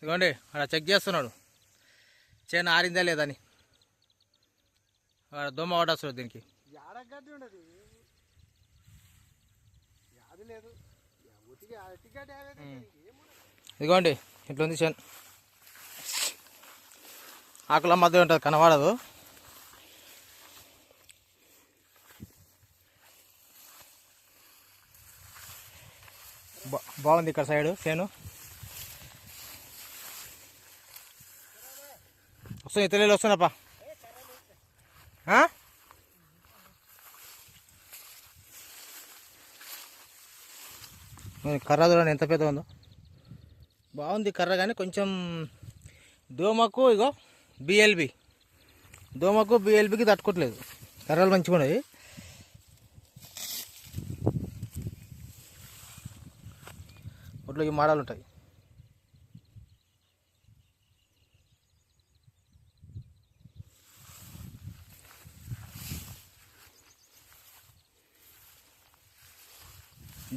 ఇదిగోండి అక్కడ చెక్ చేస్తున్నాడు. చేను ఆరిందా లేదని ఆడ దోమ పడేస్తాడు దీనికి. ఇదిగోండి ఇట్లుంది చేను. ఆకుల మధ్య ఉంటుంది కనబడదు. బాగుంది ఇక్కడ సైడు చేను. వస్తుంది ఇతరులు వస్తున్నాపా కర్ర చూడండి ఎంత పెద్ద ఉందో. బాగుంది కర్ర కానీ కొంచెం దోమకు ఇగో బిఎల్బి దోమకు బిఎల్బికి తట్టుకోవట్లేదు. కర్రలు మంచిగా ఉన్నాయి. ఒట్లో ఈ మాడాలు ఉంటాయి.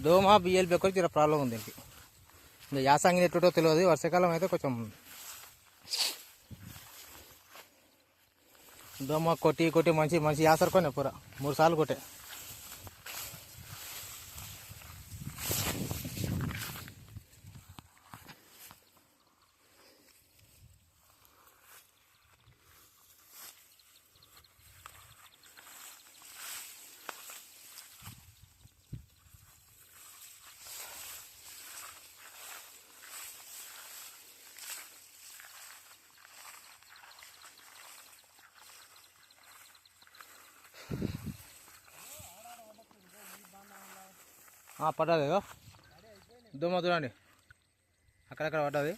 దోమ బిఎల్బి ఒకటి చిన్న ప్రాబ్లం ఉంది దీనికి. ఇంకా యాసంగిని ఎట్టుటో తెలియదు వర్షాకాలం అయితే కొంచెం దోమ కొట్టి కొట్టి మంచి మంచి యాసరు కొనే పూర. మూడు సార్లు కొట్టే. పడ్డది ఇగో దోమ చూడండి అక్కడక్కడ పడ్డది.